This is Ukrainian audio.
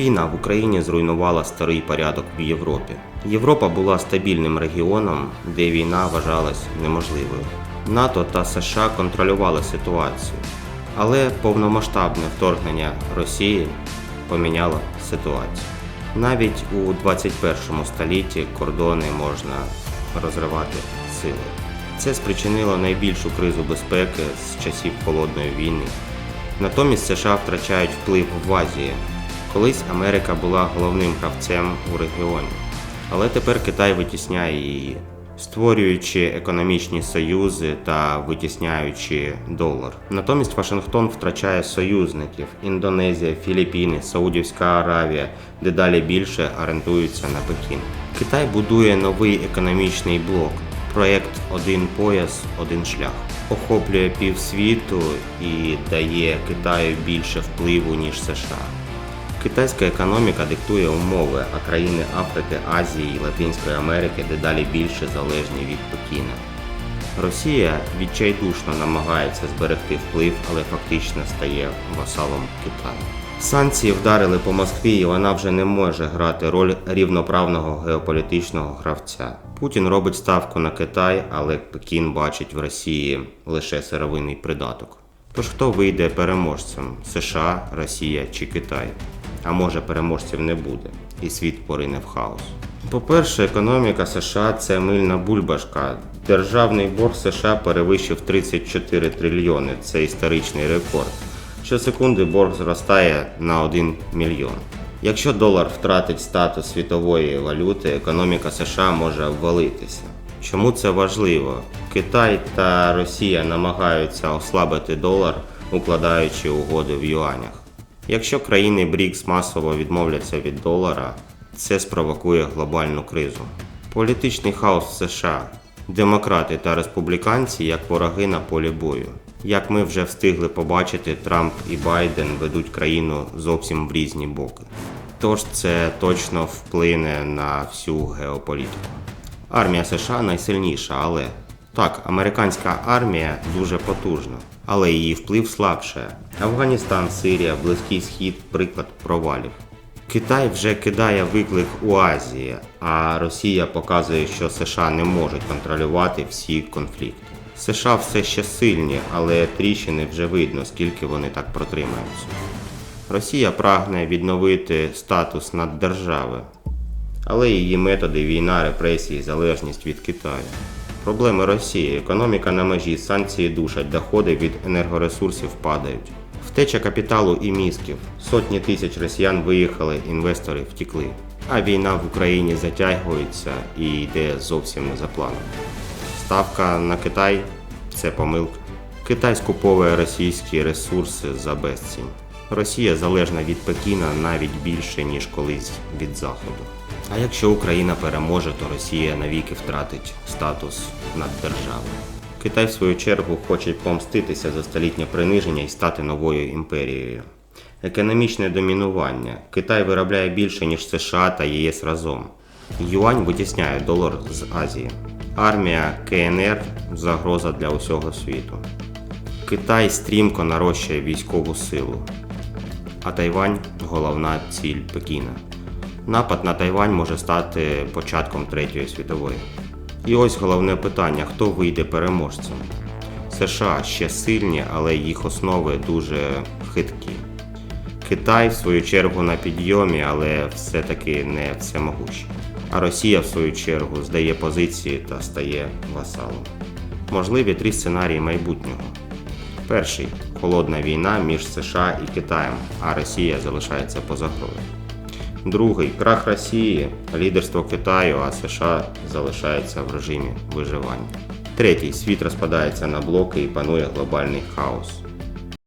Війна в Україні зруйнувала старий порядок в Європі. Європа була стабільним регіоном, де війна вважалась неможливою. НАТО та США контролювали ситуацію, але повномасштабне вторгнення Росії поміняло ситуацію. Навіть у 21 столітті кордони можна розривати силою. Це спричинило найбільшу кризу безпеки з часів холодної війни. Натомість США втрачають вплив в Азії. Колись Америка була головним гравцем у регіоні, але тепер Китай витісняє її, створюючи економічні союзи та витісняючи долар. Натомість Вашингтон втрачає союзників Індонезія, Філіппіни, Саудівська Аравія, дедалі більше орієнтуються на Пекін. Китай будує новий економічний блок. Проєкт Один пояс, один шлях охоплює півсвіту і дає Китаю більше впливу, ніж США. Китайська економіка диктує умови, а країни Африки, Азії і Латинської Америки дедалі більше залежні від Пекіна. Росія відчайдушно намагається зберегти вплив, але фактично стає васалом Китаю. Санкції вдарили по Москві, і вона вже не може грати роль рівноправного геополітичного гравця. Путін робить ставку на Китай, але Пекін бачить в Росії лише сировинний придаток. Тож хто вийде переможцем США, Росія чи Китай? А може переможців не буде, і світ порине в хаос. По-перше, економіка США це мильна бульбашка. Державний борг США перевищив 34 трильйони. Це історичний рекорд. Щосекунди борг зростає на 1 мільйон. Якщо долар втратить статус світової валюти, економіка США може обвалитися. Чому це важливо? Китай та Росія намагаються ослабити долар, укладаючи угоди в юанях. Якщо країни БРІКС масово відмовляться від долара, це спровокує глобальну кризу. Політичний хаос в США. Демократи та республіканці як вороги на полі бою. Як ми вже встигли побачити, Трамп і Байден ведуть країну зовсім в різні боки. Тож це точно вплине на всю геополітику. Армія США найсильніша, але так, американська армія дуже потужна, але її вплив слабше. Афганістан, Сирія, Близький Схід приклад провалів. Китай вже кидає виклик у Азії, а Росія показує, що США не можуть контролювати всі конфлікти. США все ще сильні, але тріщини вже видно, скільки вони так протримаються. Росія прагне відновити статус наддержави, але її методи війна, репресії, залежність від Китаю. Проблеми Росії, економіка на межі, санкції душать, доходи від енергоресурсів падають. Втеча капіталу і мізків. Сотні тисяч росіян виїхали, інвестори втікли. А війна в Україні затягується і йде зовсім не за планом. Ставка на Китай це помилка. Китай скуповує російські ресурси за безцінь. Росія залежна від Пекіна навіть більше, ніж колись від Заходу. А якщо Україна переможе, то Росія навіки втратить статус наддержави. Китай, в свою чергу, хоче помститися за столітнє приниження і стати новою імперією. Економічне домінування. Китай виробляє більше, ніж США та ЄС разом. Юань витісняє долар з Азії. Армія КНР загроза для усього світу. Китай стрімко нарощує військову силу, а Тайвань головна ціль Пекіна. Напад на Тайвань може стати початком Третьої світової. І ось головне питання: хто вийде переможцем? США ще сильні, але їх основи дуже хиткі. Китай, в свою чергу, на підйомі, але все-таки не всемогущий. А Росія, в свою чергу, здає позиції та стає васалом. Можливі три сценарії майбутнього. Перший холодна війна між США і Китаєм, а Росія залишається поза грою. Другий крах Росії, лідерство Китаю, а США залишається в режимі виживання. Третій світ розпадається на блоки і панує глобальний хаос.